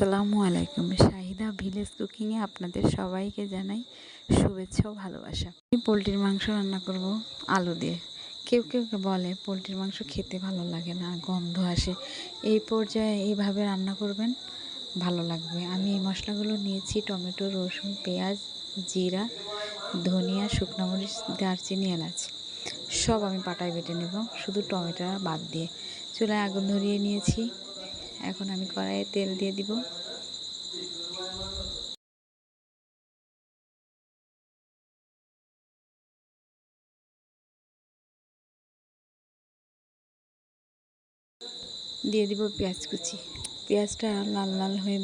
আসসালামু আলাইকুম। শাহিদা ভিলেজ কুকিংয়ে আপনাদের সবাইকে জানাই শুভেচ্ছা ও ভালোবাসা। আমি পোলট্রির মাংস রান্না করব আলু দিয়ে। কেউ কেউ বলে পোলট্রির মাংস খেতে ভালো লাগে না, গন্ধ আসে। এই পর্যায়ে এইভাবে রান্না করবেন, ভালো লাগবে। আমি এই মশলাগুলো নিয়েছি টমেটো, রসুন, পেঁয়াজ, জিরা, ধনিয়া, শুকনো মরিচ, দারচিনি, এলাচ। সব আমি পাটায় বেটে নেব, শুধু টমেটোটা বাদ দিয়ে। চুলায় আগুন ধরিয়ে নিয়েছি। এখন আমি কড়াইয়ে তেল দিয়ে দিব। দিয়ে দিব পেঁয়াজ কুচি। পেঁয়াজটা লাল লাল হয়ে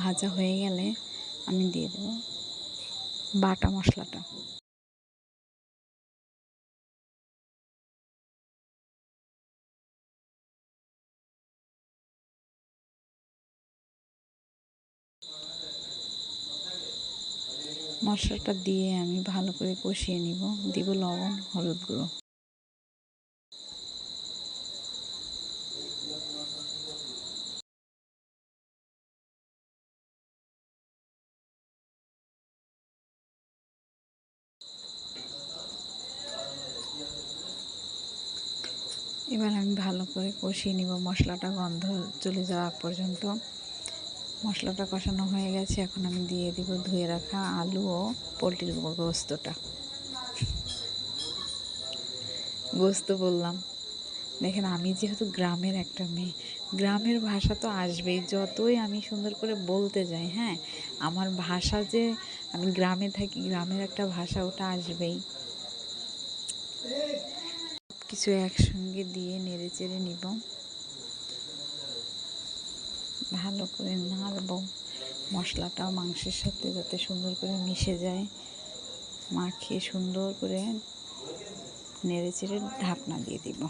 ভাজা হয়ে গেলে আমি দিয়ে দেব বাটা মশলাটা। মশলাটা দিয়ে আমি ভালো করে কষিয়ে নিব। দিব লবণ, হলুদ গুঁড়ো। এবার আমি ভালো করে কষিয়ে নিব মশলাটা গন্ধ চলে যাওয়া পর্যন্ত। মশলাটা কষানো হয়ে গেছে, এখন আমি দিয়ে দিব ধুয়ে রাখা আলু ও পোলট্রির গোস্তটা। গোস্ত বললাম। দেখেন, আমি যেহেতু গ্রামের একটা মেয়ে, গ্রামের ভাষা তো আসবেই, যতই আমি সুন্দর করে বলতে যাই হ্যাঁ? আমার ভাষা যে আমি গ্রামে থাকি, গ্রামের একটা ভাষা ওটা আসবেই। কিছু একসঙ্গে দিয়ে নেড়ে চেড়ে নিব। ভালো করে নাড়ব মশলাটাও মাংসের সাথে যাতে সুন্দর করে মিশে যায়। মাখিয়ে সুন্দর করে নেড়ে চেড়ে ঢাকনা দিয়ে দিব।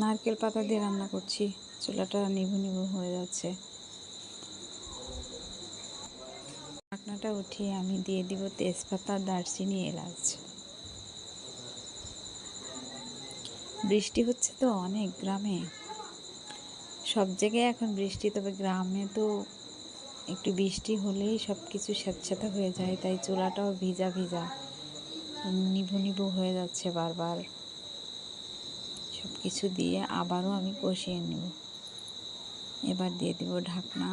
নারকেল পাতা দিয়ে রান্না করছি। চুলাটা নিভু নিভু হয়ে যাচ্ছে। ঢাকনাটা উঠিয়ে আমি দিয়ে দিব তেজপাতা, দারচিনি, এলাচ। বৃষ্টি হচ্ছে তো অনেক গ্রামে। সব জায়গায় এখন বৃষ্টি, তবে গ্রামে তো একটু বৃষ্টি হলেই সব কিছু স্যাঁতস্যাঁতে হয়ে যায়, তাই চুলাটাও ভিজা ভিজা। নিভু নিভু হয়ে যাচ্ছে বারবার। সব কিছু দিয়ে আবারও আমি কষিয়ে নেব। এবার দিয়ে দিব ঢাকনা।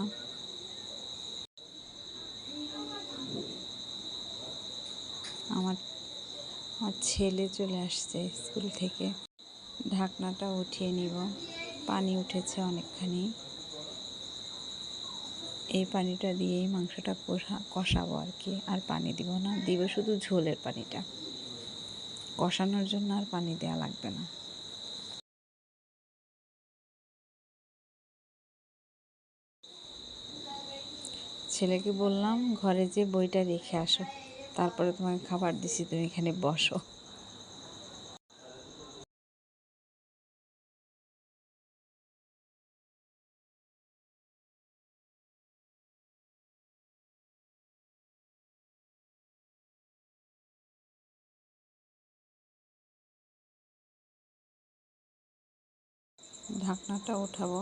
আমার আমার ছেলে চলে আসছে স্কুল থেকে। ঢাকনাটা উঠিয়ে নিব। পানি উঠেছে অনেকখানি। এই পানিটা দিয়েই মাংসটা কষা, কষাবো আর কি। আর পানি দিব না, দিব শুধু ঝোলের পানিটা। কষানোর জন্য আর পানি দেওয়া লাগবে না। ছেলেকে বললাম, ঘরে যে বইটা রেখে আসো, তারপরে তোমাকে খাবার দিছি, তুমি এখানে বসো। ঢাকনাটা উঠাবো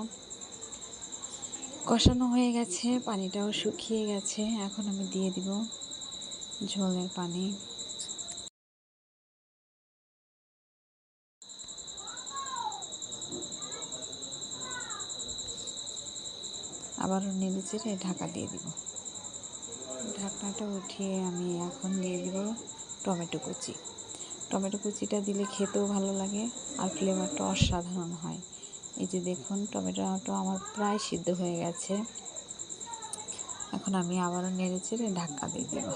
কষানো হয়ে গেছে, পানিটাও শুকিয়ে গেছে। এখন আমি দিয়ে দিব ঝোলের পানি। আবারও নেড়ে চেড়ে ঢাকা দিয়ে দিব। ঢাকনাটা উঠিয়ে আমি এখন দিয়ে দিব টমেটো কুচি। টমেটো কুচিটা দিলে খেতেও ভালো লাগে আর ফ্লেভারটা অসাধারণ হয়। এই যে দেখুন, টমেটোটা আমার প্রায় সিদ্ধ হয়ে গেছে। এখন আমি আবারও নেড়ে চেড়ে ঢাকা দিয়ে দেবো।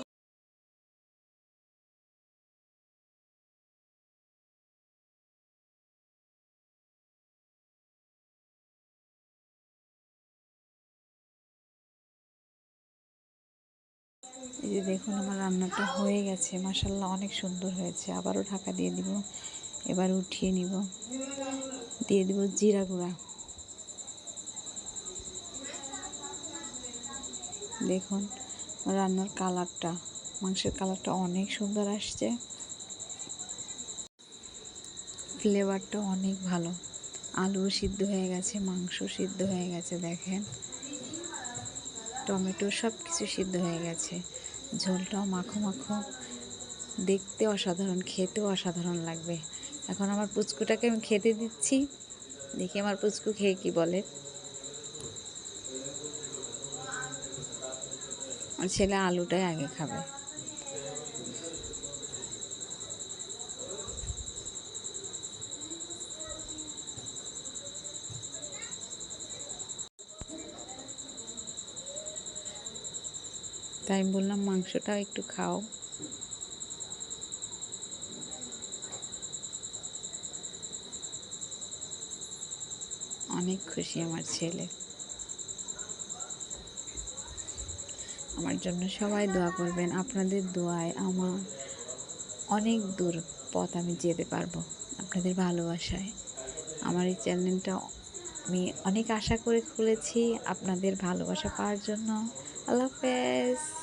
এই যে দেখুন, আমার রান্নাটা হয়ে গেছে। মাসাল্লাহ অনেক সুন্দর হয়েছে। আবারও ঢাকা দিয়ে দিব, এবার উঠিয়ে নিব। দিয়ে দিব জিরা গুঁড়া। দেখুন, রান্নার কালারটা, মাংসের কালারটা অনেক সুন্দর আসছে। ফ্লেভারটা অনেক ভালো। আলু সিদ্ধ হয়ে গেছে মাংস সিদ্ধ হয়ে গেছে, দেখেন। টমেটো সব কিছু সিদ্ধ হয়ে গেছে। ঝোলটাও মাখো মাখো। দেখতে অসাধারণ, খেতেও অসাধারণ লাগবে। এখন আমার পুচকুটাকে আমি খেতে দিচ্ছি। দেখি আমার পুচকু খেয়ে কি বলে। ছেলে আলুটাই আগে খাবে। তাই বললাম মাংসটাও একটু খাও। অনেক খুশি আমার ছেলে। আমার জন্য সবাই দোয়া করবেন, আপনাদের দোয়ায় আমার অনেক দূর পথ আমি যেতে পারব আপনাদের ভালোবাসায়। আমার এই চ্যানেলটা আমি অনেক আশা করে খুলেছি আপনাদের ভালোবাসা পাওয়ার জন্য। আল্লাহ হাফেজ।